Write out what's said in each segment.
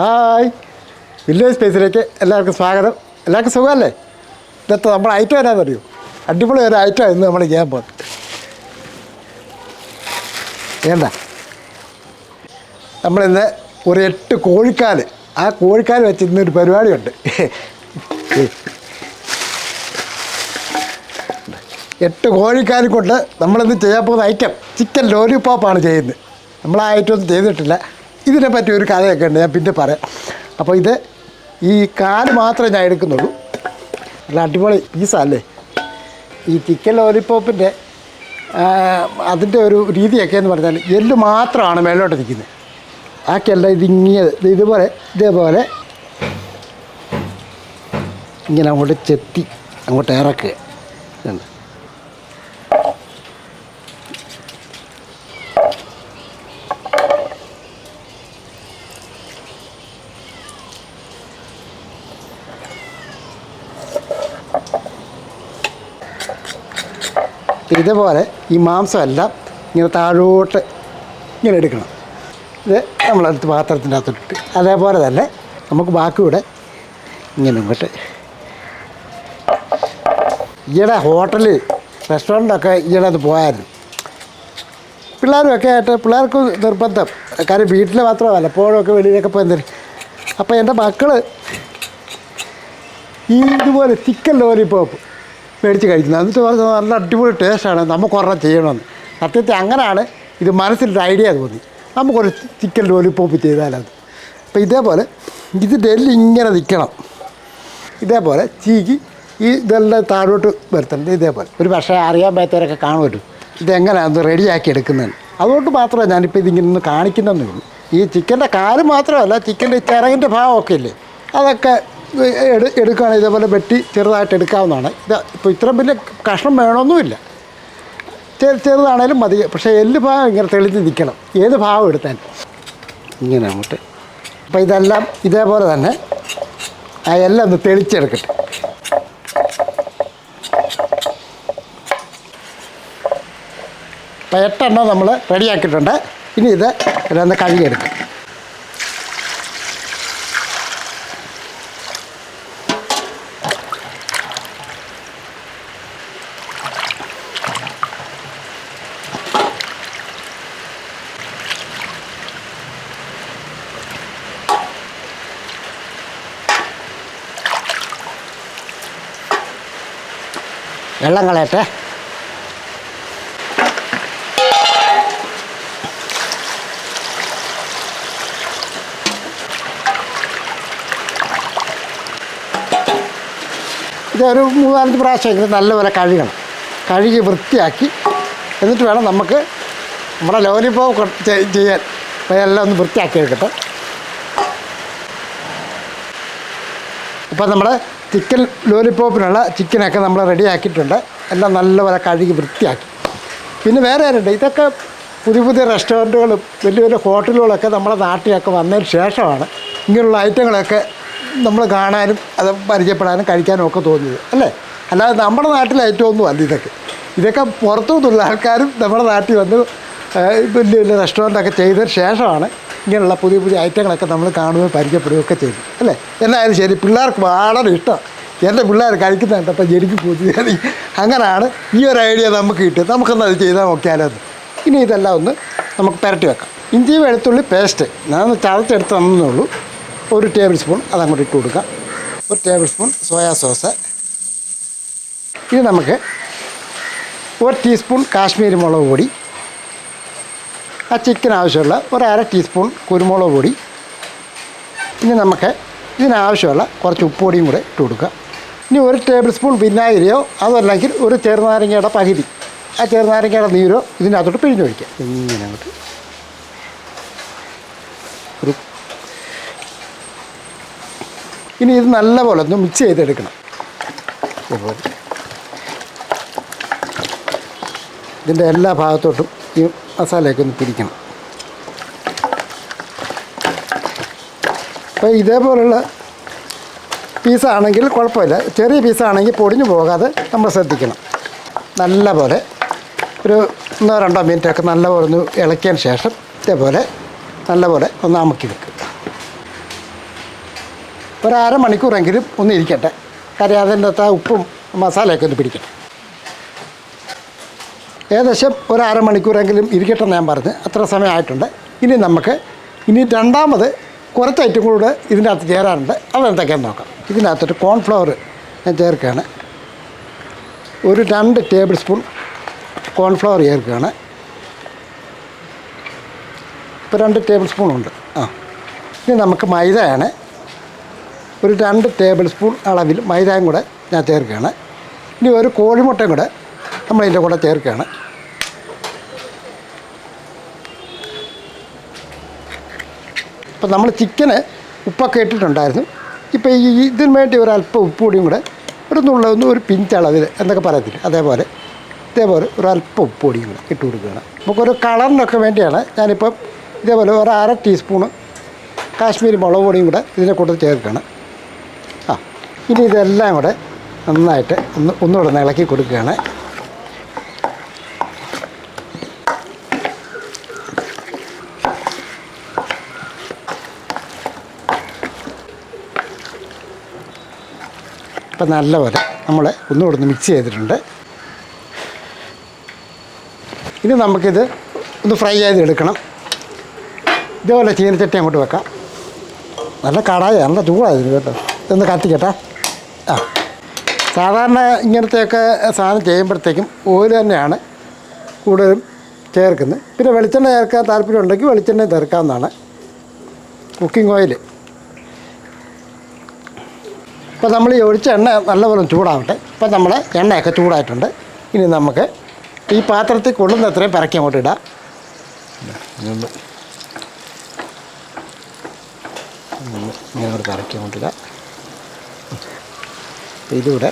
Hi. Village സ്പേസിലേക്ക് എല്ലാവർക്കും സ്വാഗതം. എല്ലാവർക്കും സുഖമല്ലേ? ഇന്നത്തെ നമ്മൾ ഐറ്റം എന്നാണെന്നറിയോ അടിപൊളി ഒരു ഐറ്റം ഇന്ന് നമ്മൾ ചെയ്യാൻ പോകുന്നത്. വേണ്ട. നമ്മളിന്ന് ഒരു എട്ട് കോഴിക്കാൽ ആ കോഴിക്കാൽ വെച്ച് ഇന്നൊരു പരിപാടിയുണ്ട്. എട്ട് കോഴിക്കാൽ കൊണ്ട് നമ്മളിന്ന് ചെയ്യാൻ പോകുന്ന ഐറ്റം ചിക്കൻ ലോലിപോപ്പാണ് ചെയ്യുന്നത്. നമ്മൾ ആ ഐറ്റം ഒന്നും ചെയ്തിട്ടില്ല. ഇതിനെ പറ്റിയ ഒരു കഥയൊക്കെ ഉണ്ട് ഞാൻ പിന്നെ പറയാം. അപ്പോൾ ഇത് ഈ കാൽ മാത്രമേ ഞാൻ എടുക്കുന്നുള്ളൂ. നല്ല അടിപൊളി പീസല്ലേ ഈ ചിക്കൻ ലോലിപ്പോപ്പിന്റെ അതിന്റെ ഒരു രീതിയൊക്കെ എന്ന് പറഞ്ഞാൽ എല്ല് മാത്രമാണ് മേലോട്ട് നിൽക്കുന്നത്. ബാക്കിയെല്ലാം ഇതിങ്ങിയത് ഇത് ഇതുപോലെ ഇതേപോലെ ഇങ്ങനെ അങ്ങോട്ട് ചെത്തി അങ്ങോട്ട് ഇറക്കുക. ഇതുപോലെ ഈ മാംസമെല്ലാം ഇങ്ങനെ താഴോട്ട് ഇങ്ങനെ എടുക്കണം. ഇത് നമ്മളെടുത്ത് പാത്രത്തിന്റെ അകത്തോട്ടിട്ട് അതേപോലെ തന്നെ നമുക്ക് ബാക്കി കൂടെ ഇങ്ങനെ ഇങ്ങോട്ട്. ഈയിടെ ഹോട്ടലിൽ റെസ്റ്റോറന്റൊക്കെ ഈയിടെ അത് പോയായിരുന്നു. പിള്ളേരും ഒക്കെ ആയിട്ട് പിള്ളേർക്ക് നിർബന്ധം. കാര്യം വീട്ടിൽ മാത്രമല്ല ഒക്കെ വെളിയിലൊക്കെ പോയി തരും അപ്പോൾ എന്റെ മക്കൾ ഇതുപോലെ തിക്കൻ ലോലിപ്പോപ്പ് മേടിച്ച് കഴിക്കുന്നത്. എന്നിട്ട് പറഞ്ഞു നല്ല അടിപൊളി ടേസ്റ്റാണ് നമുക്ക് ഒരെണ്ണം ചെയ്യണമെന്ന്. സത്യത്തിൽ അങ്ങനെയാണ് ഇത് മനസ്സിലൊരു ഐഡിയ തോന്നി. നമുക്കൊരു ചിക്കൻ ലോലിപ്പോപ്പ് ചെയ്താലത്. അപ്പോൾ ഇതേപോലെ ഇത് ഡെല്ലി ഇങ്ങനെ നിൽക്കണം ഇതേപോലെ ചീക്ക് ഈ ഇതെല്ലാം താഴോട്ട് വരുത്തേണ്ടത് ഇതേപോലെ. ഒരു പക്ഷേ അറിയാൻ പറ്റാത്തവരൊക്കെ കാണുമല്ലോ ഇതെങ്ങനെയാണ് റെഡിയാക്കി എടുക്കുന്നത്? അതുകൊണ്ട് മാത്രമേ ഞാനിപ്പോൾ ഇതിങ്ങനെ ഒന്ന് കാണിക്കുന്നതേ ഉള്ളൂ ഈ ചിക്കന്റെ കാൽ മാത്രമല്ല ചിക്കന്റെ ചിറകിന്റെ ഭാഗമൊക്കെ ഇല്ലേ? അതൊക്കെ എടുക്കുകയാണെങ്കിൽ ഇതേപോലെ വെട്ടി ചെറുതായിട്ട് എടുക്കാവുന്നതാണ്. ഇത് ഇപ്പോൾ ഇത്രയും വലിയ കഷ്ണം വേണമെന്നുമില്ല. ചെറു ചെറുതാണേലും മതി. പക്ഷേ എല്ല് ഭാഗം ഇങ്ങനെ തെളിഞ്ഞ് നിൽക്കണം ഏത് ഭാഗം എടുത്താലും. ഇങ്ങനെ അങ്ങോട്ട്. അപ്പോൾ ഇതെല്ലാം ഇതേപോലെ തന്നെ ആ എല്ലാം ഒന്ന് തെളിച്ചെടുക്കട്ടെ. അപ്പോൾ എട്ടെണ്ണം നമ്മൾ റെഡിയാക്കിയിട്ടുണ്ട്. ഇനി ഇത് ഇതൊന്ന് കഴുകിയെടുക്കും. വെള്ളം കളയട്ടെ. ഇതൊരു മൂന്നാലഞ്ച് പ്രാവശ്യമെങ്കിലും നല്ലപോലെ കഴുകണം. കഴുകി വൃത്തിയാക്കി. എന്നിട്ട് വേണം നമുക്ക് നമ്മുടെ ലോലിപ്പോ ചെയ്യാൻ. എല്ലാം ഒന്ന് വൃത്തിയാക്കി എടുക്കട്ടെ. ഇപ്പോൾ നമ്മുടെ ചിക്കൻ ലോലിപ്പോപ്പിനുള്ള ചിക്കനൊക്കെ നമ്മൾ റെഡി ആക്കിയിട്ടുണ്ട് എല്ലാം നല്ലപോലെ കഴുകി വൃത്തിയാക്കി. പിന്നെ വേറെ ആരുണ്ട്? ഇതൊക്കെ പുതിയ പുതിയ റെസ്റ്റോറന്റുകളും വലിയ വലിയ ഹോട്ടലുകളൊക്കെ നമ്മുടെ നാട്ടിലൊക്കെ വന്നതിന് ശേഷമാണ് ഇങ്ങനെയുള്ള ഐറ്റങ്ങളൊക്കെ നമ്മൾ കാണാനും അത് പരിചയപ്പെടാനും കഴിക്കാനും ഒക്കെ തോന്നിയത് അല്ലേ? അല്ലാതെ നമ്മുടെ നാട്ടിലെ ഐറ്റമൊന്നും അല്ല ഇതൊക്കെ. ഇതൊക്കെ പുറത്തു നിന്നുള്ള ആൾക്കാരും നമ്മുടെ നാട്ടിൽ വന്ന് വലിയ വലിയ റെസ്റ്റോറന്റൊക്കെ ചെയ്തതിന് ശേഷമാണ് ഇങ്ങനെയുള്ള പുതിയ പുതിയ ഐറ്റങ്ങളൊക്കെ നമ്മൾ കാണുകയും പരിചയപ്പെടുകയൊക്കെ ചെയ്തു അല്ലേ? എന്നായാലും ശരി പിള്ളേർക്ക് വളരെ ഇഷ്ടം. എന്റെ പിള്ളേർ കഴിക്കുന്ന കണ്ടപ്പോൾ എനിക്ക് പുതിയ അങ്ങനെയാണ് ഈ ഒരു ഐഡിയ നമുക്ക് കിട്ടിയത്. നമുക്കൊന്ന് അത് ചെയ്താൽ നോക്കിയാലോ ഇനി ഇതെല്ലാം ഒന്ന് നമുക്ക് പുരട്ടി വെക്കാം. ഇഞ്ചി വെളുത്തുള്ളി പേസ്റ്റ്. ഞാൻ ചതച്ചെടുത്ത് തന്നേ ഉള്ളൂ ഒരു ടേബിൾ സ്പൂൺ അതങ്ങോട്ട് ഇട്ട് കൊടുക്കാം. ഒരു ടേബിൾ സ്പൂൺ സോയാ സോസ്. ഇനി നമുക്ക് ഒരു ടീസ്പൂൺ കാശ്മീരി മുളക് പൊടി. ആ ചിക്കൻ ആവശ്യമുള്ള ഒരു അര ടീസ്പൂൺ കുരുമുളക് പൊടി. ഇനി നമുക്ക് ഇതിനാവശ്യമുള്ള കുറച്ച് ഉപ്പുപൊടിയും കൂടെ ഇട്ട് കൊടുക്കുക ഇനി ഒരു ടേബിൾ സ്പൂൺ വിനാഗിരിയോ അതല്ലെങ്കിൽ ഒരു ചെറുനാരങ്ങയുടെ പകുതി. ആ ചെറുനാരങ്ങയുടെ നീരോ ഇതിനകത്തോട്ട് പിഴിഞ്ഞൊഴിക്കുക ഇങ്ങനെ അങ്ങോട്ട്. ഒരു ഇനി ഇത് നല്ലപോലെ ഒന്ന് മിക്സ് ചെയ്തെടുക്കണം. ഇതിന്റെ എല്ലാ ഭാഗത്തോട്ടും ഈ മസാലയൊക്കെ ഒന്ന് പിടിക്കണം. അപ്പോൾ ഇതേപോലുള്ള പീസാണെങ്കിൽ കുഴപ്പമില്ല. ചെറിയ പീസാണെങ്കിൽ പൊടിഞ്ഞു പോകാതെ നമ്മൾ ശ്രദ്ധിക്കണം. നല്ല പോലെ ഒരു ഒന്നോ രണ്ടോ മിനിറ്റൊക്കെ നല്ലപോലെ ഒന്ന് ഇളക്കിയതിന് ശേഷം ഇതേപോലെ നല്ലപോലെ ഒന്ന് അമുക്കി വെക്കുക. ഒരു അരമണിക്കൂറെങ്കിലും ഒന്ന് ഇരിക്കട്ടെ. കാര്യം അതിന്റെ അകത്ത് ഉപ്പും മസാലയൊക്കെ ഒന്ന് പിടിക്കട്ടെ ഏകദേശം ഒരു അരമണിക്കൂറെങ്കിലും ഇരിക്കട്ടെ ഞാൻ പറഞ്ഞ് അത്ര സമയമായിട്ടുണ്ട്. ഇനി നമുക്ക് ഇനി രണ്ടാമത് കുറച്ച് ഐറ്റം കൂടെ ഇതിന്റെ അകത്ത് ചേരാനുണ്ട്. അതെന്തൊക്കെയാണെന്ന് നോക്കാം. ഇതിന്റെ അകത്തൊരു കോൺഫ്ലവർ ഞാൻ ചേർക്കുകയാണ്. ഒരു രണ്ട് ടേബിൾ സ്പൂൺ കോൺഫ്ലവർ ചേർക്കുകയാണ്. ഇപ്പോൾ രണ്ട് ടേബിൾ സ്പൂൺ ഉണ്ട്. ആ. ഇനി നമുക്ക് മൈദയാണ്. ഒരു രണ്ട് ടേബിൾ സ്പൂൺ അളവിൽ മൈദയും കൂടെ ഞാൻ ചേർക്കുകയാണ്. ഇനി ഒരു കോഴിമുട്ടയും കൂടെ നമ്മൾ ഇതിന്റെ കൂടെ ചേർക്കുകയാണ്. ഇപ്പം നമ്മൾ ചിക്കന് ഉപ്പൊക്കെ ഇട്ടിട്ടുണ്ടായിരുന്നു. ഇപ്പോൾ ഈ ഇതിന് വേണ്ടി ഒരു അല്പം ഉപ്പ് കൂടിയും കൂടെ ഒരു നുള്ളൊന്ന് ഒരു പിഞ്ചളവിൽ എന്നൊക്കെ പറയത്തില്ല അതേപോലെ. ഇതേപോലെ ഒരു അല്പം ഉപ്പ് പൊടിയും കൂടെ ഇട്ട് കൊടുക്കുകയാണ്. നമുക്കൊരു കളറിനൊക്കെ വേണ്ടിയാണ് ഞാനിപ്പം ഇതേപോലെ ഒരു അര ടീസ്പൂണ് കാശ്മീരി മുളക് പൊടിയും കൂടെ ഇതിന്റെ കൂടെ ചേർക്കുകയാണ്. ആ ഇനി ഇതെല്ലാം കൂടെ നന്നായിട്ട് ഒന്ന് ഒന്നുകൂടെ ഇളക്കി കൊടുക്കുകയാണ്. ഇപ്പം നല്ലപോലെ നമ്മൾ ഒന്നുകൂടെ ഒന്ന് മിക്സ് ചെയ്തിട്ടുണ്ട്. ഇനി നമുക്കിത് ഒന്ന് ഫ്രൈ ചെയ്ത് ചെയ്തെടുക്കണം ഇതേപോലെ ചീനച്ചട്ടി അങ്ങോട്ട് വെക്കാം. നല്ല കടായ നല്ല ചൂടായിരുന്നു കേട്ടോ. ഇതൊന്ന് കത്തിക്കട്ടെ. ആ. സാധാരണ ഇങ്ങനത്തെയൊക്കെ സാധനം ചെയ്യുമ്പോഴത്തേക്കും ഓയിൽ തന്നെയാണ് കൂടുതലും ചേർക്കുന്നത്. പിന്നെ വെളിച്ചെണ്ണ ചേർക്കാൻ താല്പര്യം ഉണ്ടെങ്കിൽ വെളിച്ചെണ്ണ ചേർക്കാവുന്നതാണ്. കുക്കിംഗ് ഓയിൽ ഇപ്പോൾ നമ്മൾ ഈ ഒഴിച്ച എണ്ണ നല്ലപോലെ ചൂടാവട്ടെ. ഇപ്പം നമ്മൾ എണ്ണയൊക്കെ ചൂടായിട്ടുണ്ട്. ഇനി നമുക്ക് ഈ പാത്രത്തിൽ കൊള്ളുന്ന അത്രയും പിറക്കി അങ്ങോട്ട് ഇടാം. ഇങ്ങനെ പിറക്കി അങ്ങോട്ട് ഇടാം. ഇതിവിടെ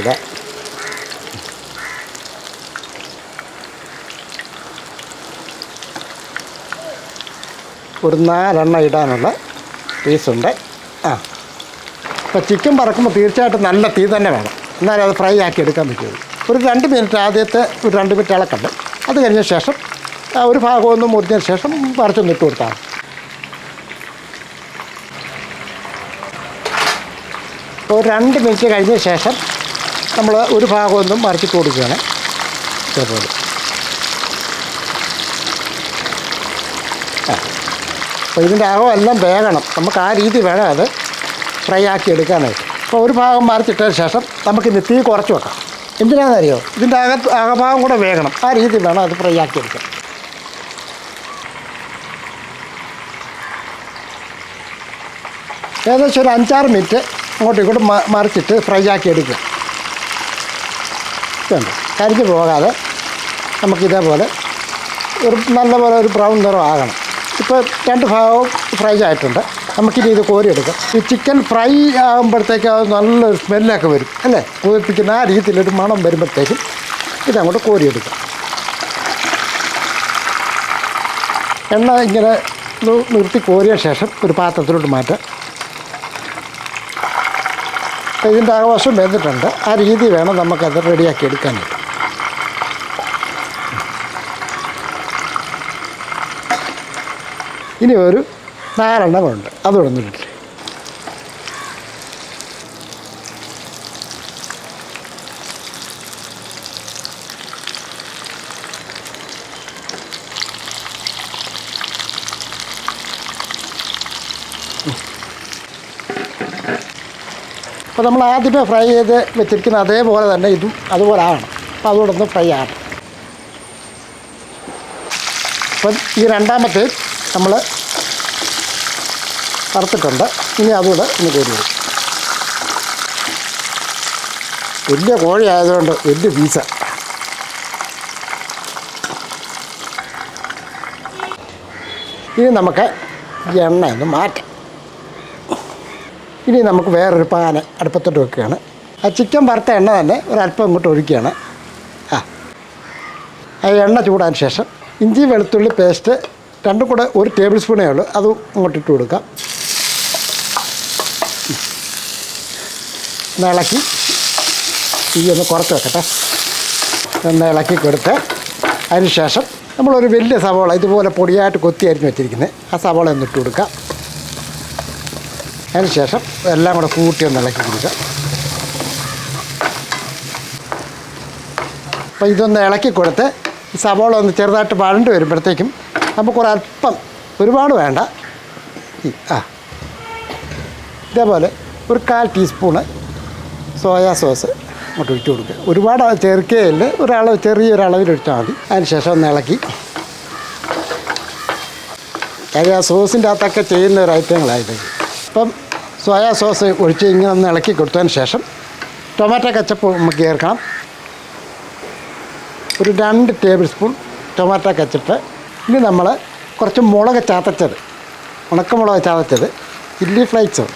ഇടാം. ഒരു നാലെണ്ണ ഇടാനുള്ള പീസുണ്ട്. ആ ഇപ്പോൾ ചിക്കൻ പറക്കുമ്പോൾ തീർച്ചയായിട്ടും നല്ല തീ തന്നെ വേണം. എന്നാലേ അത് ഫ്രൈ ആക്കി എടുക്കാൻ പറ്റുള്ളൂ ഒരു രണ്ട് മിനിറ്റ് ആദ്യത്തെ ഒരു രണ്ട് മിനിറ്റ് ഇളക്കണ്ട്. അത് കഴിഞ്ഞ ശേഷം ഒരു ഭാഗമൊന്നും മുറിഞ്ഞതിന് ശേഷം പറിച്ചൊന്ന് ഇട്ട് കൊടുത്താൽ. ഇപ്പോൾ രണ്ട് മിനിറ്റ് കഴിഞ്ഞ ശേഷം നമ്മൾ ഒരു ഭാഗമൊന്നും മറിച്ചിട്ട് കൊടുക്കുകയാണ്. ആ. അപ്പോൾ ഇതിന്റെ അകമെല്ലാം വേകണം. നമുക്ക് ആ രീതി വേണം അത്. ഫ്രൈ ആക്കി എടുക്കാനായിട്ട് അപ്പോൾ ഒരു ഭാഗം മറിച്ചിട്ടതിന് ശേഷം നമുക്ക് നമുക്കിന്ന് തീ കുറച്ച് വെക്കാം. എന്തിനാണെന്നറിയോ ഇതിന്റെ അകത്ത് അകഭാഗം കൂടെ വേകണം. ആ രീതിയിൽ വേണം അത് ഫ്രൈ ആക്കി എടുക്കാൻ. ഏകദേശം ഒരു അഞ്ചാറ് മിനിറ്റ് അങ്ങോട്ടും ഇങ്ങോട്ടും മറിച്ചിട്ട് ഫ്രൈ ആക്കി എടുക്കുക. ഇതുണ്ട്. കരിഞ്ഞു പോകാതെ നമുക്കിതേപോലെ ഒരു നല്ലപോലെ ഒരു ബ്രൗൺ നിറം ആകണം. ഇപ്പോൾ രണ്ട് ഭാഗവും ഫ്രൈ ആയിട്ടുണ്ട്. നമുക്കിനി ഇത് കോരിയെടുക്കാം. ഈ ചിക്കൻ ഫ്രൈ ആകുമ്പോഴത്തേക്ക് അത് നല്ലൊരു സ്മെല്ലൊക്കെ വരും അല്ലേ? കുതിർപ്പിക്കുന്ന ആ രീതിയിലൊരു മണം വരുമ്പോഴത്തേക്കും ഇതങ്ങോട്ട് കോരിയെടുക്കാം. എണ്ണ ഇങ്ങനെ നിർത്തി കോരിയ ശേഷം ഒരു പാത്രത്തിലോട്ട് മാറ്റാം. ഇതിന്റെ ആവശ്യം വെന്തിട്ടുണ്ട് ആ രീതി വേണം നമുക്കത് റെഡിയാക്കി എടുക്കാനായിട്ട്. ഇനി ഒരു നാലെണ്ണം ഉണ്ട്. അത് ഒന്ന് അപ്പോൾ നമ്മൾ ആദ്യമേ ഫ്രൈ ചെയ്ത് വെച്ചിരിക്കുന്ന അതേപോലെ തന്നെ ഇതും അതുപോലെ ആണ് അപ്പോൾ അതുകൊണ്ടൊന്ന് ഫ്രൈ ആണ് അപ്പം ഈ രണ്ടാമത്തെ നമ്മൾ വറുത്തിട്ടുണ്ട് ഇനി അതുകൂടെ ഒന്ന് കോരി വരും വലിയ കോഴി ആയതുകൊണ്ട് വലിയ പീസ. ഇനി നമുക്ക് എണ്ണ ഒന്ന് മാറ്റാം. ഇനി നമുക്ക് വേറൊരു പാന അടുപ്പത്തോട്ട് വെക്കുകയാണ്. ആ ചിക്കൻ വറുത്ത എണ്ണ തന്നെ ഒരല്പം ഇങ്ങോട്ട് ഒഴിക്കുകയാണ്. ആ. ആ എണ്ണ ചൂടാൻ ശേഷം ഇഞ്ചി വെളുത്തുള്ളി പേസ്റ്റ് രണ്ടും കൂടെ ഒരു ടേബിൾ സ്പൂണേ ഉള്ളൂ. അതും ഇങ്ങോട്ട് കൊടുക്കാം. ഒന്ന് ഇളക്കി തീ ഒന്ന് കുറച്ച് വെക്കട്ടെ. ഒന്ന് ഇളക്കി കൊടുത്ത് അതിന് ശേഷം നമ്മളൊരു വലിയ സവോള ഇതുപോലെ പൊടിയായിട്ട് കൊത്തി അരിഞ്ഞ് വെച്ചിരിക്കുന്നത്. ആ സവോള ഒന്ന് ഇട്ട് കൊടുക്കാം. അതിന് ശേഷം എല്ലാം കൂടെ കൂട്ടി ഒന്ന് ഇളക്കി കൊടുക്കുക അപ്പോൾ ഇതൊന്ന് ഇളക്കി കൊടുത്ത് സവോള ഒന്ന് ചെറുതായിട്ട് വഴണ്ട് വരുമ്പോഴത്തേക്കും നമുക്ക് ഒരല്പം ഒരുപാട് വേണ്ട. ആ. ഇതേപോലെ ഒരു കാൽ ടീസ്പൂണ് സോയാ സോസ് അങ്ങോട്ട് ഒഴിച്ച് കൊടുക്കുക. ഒരുപാട് ചേർക്കുകയില്ല. ഒരളവ് ചെറിയൊരളവിൽ ഒഴിച്ചാൽ മതി. അതിന് ശേഷം ഒന്ന് ഇളക്കി. കാര്യം ആ സോസിന്റെ അകത്തൊക്കെ ചെയ്യുന്ന ഒരു ഐറ്റങ്ങളായത് അപ്പം സോയാ സോസ് ഒഴിച്ച് ഇങ്ങനെ ഒന്ന് ഇളക്കി കൊടുത്തതിന് ശേഷം ടൊമാറ്റോ കച്ചപ്പ് നമുക്ക് ചേർക്കണം. ഒരു രണ്ട് ടേബിൾ സ്പൂൺ ടൊമാറ്റോ കച്ചപ്പ്. ഇനി നമ്മൾ കുറച്ച് മുളക് ചതച്ചത്. ഉണക്കമുളക് ചതച്ചത്. Chilli flakes.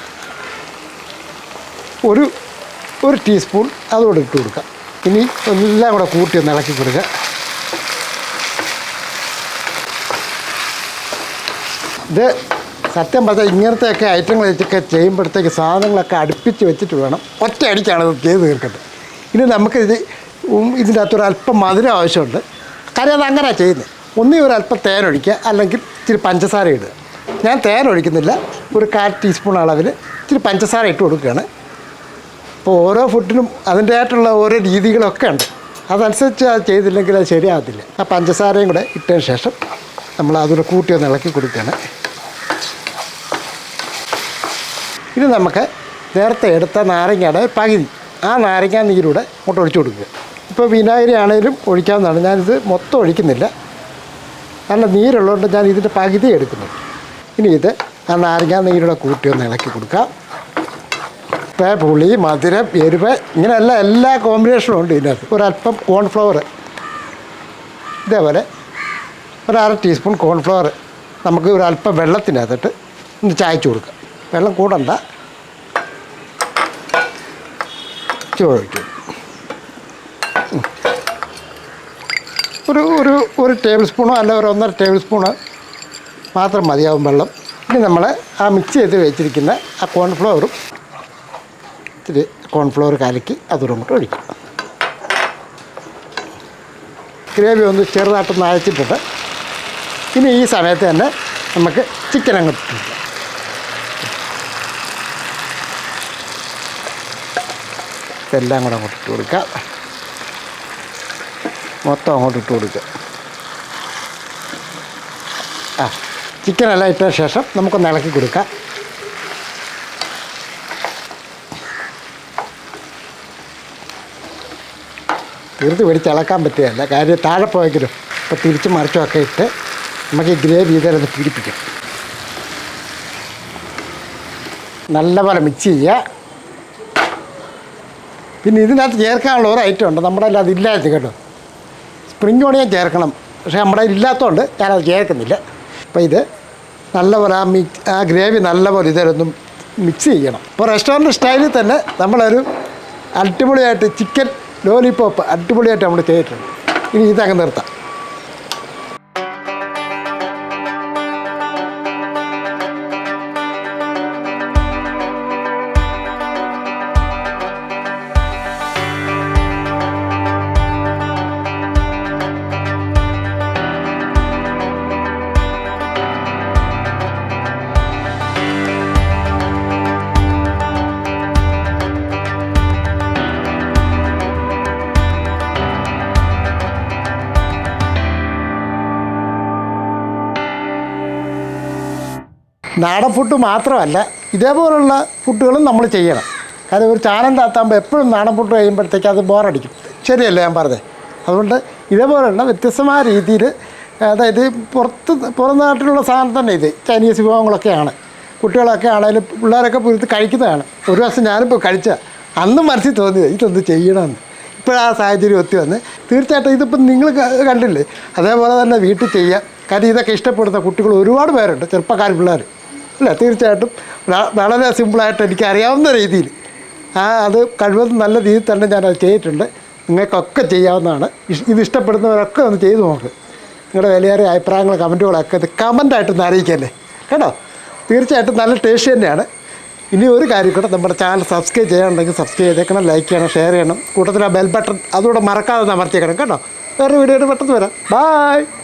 ഒരു ഒരു ടീസ്പൂൺ അതുകൂടെ ഇട്ട് കൊടുക്കുക ഇനി എല്ലാം കൂടെ കൂട്ടി ഒന്ന് ഇളക്കി കൊടുക്കുക. ഇത് സത്യം പറഞ്ഞാൽ ഇങ്ങനത്തെയൊക്കെ ഐറ്റങ്ങളൊക്കെ ചെയ്യുമ്പോഴത്തേക്ക് സാധനങ്ങളൊക്കെ അടുപ്പിച്ച് വെച്ചിട്ട് വേണം. ഒറ്റ അടിക്കാണ് ഇത് ചെയ്ത് തീർക്കുന്നത് ഇനി നമുക്കിത് ഇതിന്റെ അകത്തൊരു അല്പം മധുരം ആവശ്യമുണ്ട്. കാര്യം അത് അങ്ങനെ ചെയ്യുന്നത് ഒന്നീ ഒരു അല്പം തേൻ ഒഴിക്കുക അല്ലെങ്കിൽ ഇച്ചിരി പഞ്ചസാര ഇടുക. ഞാൻ തേൻ ഒഴിക്കുന്നില്ല. ഒരു കാൽ ടീസ്പൂൺ അളവിൽ ഇച്ചിരി പഞ്ചസാര ഇട്ട് കൊടുക്കുകയാണ്. അപ്പോൾ ഓരോ ഫുഡിനും അതിന്റെതായിട്ടുള്ള ഓരോ രീതികളൊക്കെ ഉണ്ട്. അതനുസരിച്ച് അത് ചെയ്തില്ലെങ്കിൽ അത് ശരിയാകത്തില്ല. ആ പഞ്ചസാരയും കൂടെ ഇട്ടതിന് ശേഷം നമ്മൾ അതുകൂടെ കൂട്ടി ഒന്ന് ഇളക്കി കൊടുക്കുകയാണ്. ഇനി നമുക്ക് നേരത്തെ എടുത്ത നാരങ്ങയുടെ പകുതി. ആ നാരങ്ങ നീരൂടെ അങ്ങോട്ട് ഒഴിച്ചു കൊടുക്കുക. ഇപ്പോൾ വിനാഗിരി ആണെങ്കിലും ഒഴിക്കാവുന്നതാണ്. ഞാനിത് മൊത്തം ഒഴിക്കുന്നില്ല. നല്ല നീരുള്ളതുകൊണ്ട് ഞാൻ ഇതിന്റെ പകുതി എടുക്കുന്നു ഇനി ഇത് ആ നാരങ്ങ നീരൂടെ കൂട്ടി ഒന്ന് ഇളക്കി കൊടുക്കാം. ഉപ്പ് പുളി മധുരം എരിവ് ഇങ്ങനെയല്ല എല്ലാ കോമ്പിനേഷനും ഉണ്ട് ഇതിനകത്ത്. ഒരല്പം കോൺഫ്ലവർ ഇതേപോലെ ഒരു അര ടീസ്പൂൺ കോൺഫ്ലവർ നമുക്ക് ഒരല്പം വെള്ളത്തിനകത്തിട്ട് ഒന്ന് ചായച്ചു കൊടുക്കുക വെള്ളം കൂടണ്ട. ചോദിക്കും ഒരു ഒരു ഒരു ടേബിൾ സ്പൂണോ അല്ല ഒരു ഒന്നര ടേബിൾ സ്പൂണ് മാത്രം മതിയാവും വെള്ളം. ഇനി നമ്മൾ ആ മിക്സ് ചെയ്ത് വെച്ചിരിക്കുന്ന ആ കോൺഫ്ലവറും ഇത്തിരി കോൺഫ്ലവർ കലക്കി അതും കൂടെ ഒഴിക്കും. ഗ്രേവി ഒന്ന് ചെറുതായിട്ടൊന്ന് അയച്ചിട്ടിട്ട് ഇനി ഈ സമയത്ത് തന്നെ നമുക്ക് ചിക്കൻ അങ്ങോട്ട്. ഇതെല്ലാം കൂടെ അങ്ങോട്ട് ഇട്ട് കൊടുക്കുക മൊത്തം അങ്ങോട്ട് ഇട്ട് കൊടുക്കുക ആ ചിക്കനെല്ലാം ഇട്ട ശേഷം നമുക്കൊന്ന് ഇളക്കി കൊടുക്കാം. തീർത്ത് പിടിച്ച് ഇളക്കാൻ പറ്റുകയല്ല. കാര്യം താഴെ പോയെങ്കിലും ഇപ്പോൾ തിരിച്ച് മറിച്ചുമൊക്കെ ഇട്ട് നമുക്ക് ഈ ഗ്രേവി ഇതിലൊന്ന് പിടിപ്പിക്കാം നല്ലപോലെ മിക്സ് ചെയ്യുക. പിന്നെ ഇതിനകത്ത് ചേർക്കാനുള്ള ഒരു ഐറ്റം ഉണ്ട്. നമ്മുടെ കയ്യിൽ അതില്ലാത്ത കേട്ടോ. സ്പ്രിംഗ് ഓണിയൻ ചേർക്കണം. പക്ഷേ നമ്മുടെ ഇല്ലാത്തതുകൊണ്ട് ഞാനത് ചേർക്കുന്നില്ല. അപ്പോൾ ഇത് നല്ലപോലെ ആ മിക്സ് ആ ഗ്രേവി നല്ലപോലെ ഇതിലൊന്നും മിക്സ് ചെയ്യണം. ഇപ്പോൾ റെസ്റ്റോറന്റ് സ്റ്റൈലിൽ തന്നെ നമ്മളൊരു അടിപൊളിയായിട്ട് ചിക്കൻ ലോലിപോപ്പ് അടിപൊളിയായിട്ട് നമ്മൾ ചെയ്തിട്ടുണ്ട് ഇനി ഇതങ്ങ് നിർത്താം. നാടൻ ഫുഡ് മാത്രമല്ല ഇതേപോലുള്ള ഫുഡുകളും നമ്മൾ ചെയ്യണം. കാര്യം ഒരു ചാനം താത്താകുമ്പോൾ എപ്പോഴും നാടൻ ഫുഡ് കഴിയുമ്പോഴത്തേക്ക് അത് ബോറടിക്കും. ശരിയല്ലേ ഞാൻ പറഞ്ഞത്? അതുകൊണ്ട് ഇതേപോലുള്ള വ്യത്യസ്തമായ രീതിയിൽ അതായത് പുറത്ത് പുറം നാട്ടിലുള്ള സാധനം തന്നെ ഇത് ചൈനീസ് വിഭവങ്ങളൊക്കെയാണ്. കുട്ടികളൊക്കെ ആണെങ്കിലും പിള്ളേരൊക്കെ പുറത്ത് കഴിക്കുന്നതാണ്. ഒരു ദിവസം ഞാനിപ്പോൾ കഴിച്ച അന്നും മനസ്സിൽ തോന്നിയത് ഇതൊന്ന് ചെയ്യണമെന്ന്. ഇപ്പോഴാ സാഹചര്യം ഒത്തി വന്ന്. തീർച്ചയായിട്ടും ഇതിപ്പം നിങ്ങൾ കണ്ടില്ലേ? അതേപോലെ തന്നെ വീട്ടിൽ ചെയ്യുക കാര്യം ഇതൊക്കെ ഇഷ്ടപ്പെടുന്ന കുട്ടികൾ ഒരുപാട് പേരുണ്ട് ചെറുപ്പക്കാർ പിള്ളേർ അല്ല തീർച്ചയായിട്ടും. വളരെ സിമ്പിളായിട്ട് എനിക്ക് അറിയാവുന്ന രീതിയിൽ. ആ അത് കഴിവതും നല്ല രീതിയിൽ തന്നെ ഞാനത് ചെയ്തിട്ടുണ്ട്. നിങ്ങൾക്കൊക്കെ ചെയ്യാവുന്നതാണ്. ഇത് ഇഷ്ടപ്പെടുന്നവരൊക്കെ ഒന്ന് ചെയ്തു നോക്ക്. നിങ്ങളുടെ വിലയേറിയ അഭിപ്രായങ്ങൾ കമന്റുകളൊക്കെ ഇത് കമന്റായിട്ടൊന്ന് അറിയിക്കല്ലേ? കേട്ടോ? തീർച്ചയായിട്ടും നല്ല ടേസ്റ്റ് തന്നെയാണ്. ഇനി ഒരു കാര്യം കൂടെ നമ്മുടെ ചാനൽ സബ്സ്ക്രൈബ് ചെയ്യാനുണ്ടെങ്കിൽ സബ്സ്ക്രൈബ് ചെയ്തേക്കണം ലൈക്ക് ചെയ്യണം ഷെയർ ചെയ്യണം. കൂട്ടത്തിൽ ആ ബെൽ ബട്ടൺ അതുകൂടെ മറക്കാതെ അമർത്തിയേക്കണം. കേട്ടോ? വേറെ വീഡിയോ പെട്ടെന്ന് വരാം. ബായ്!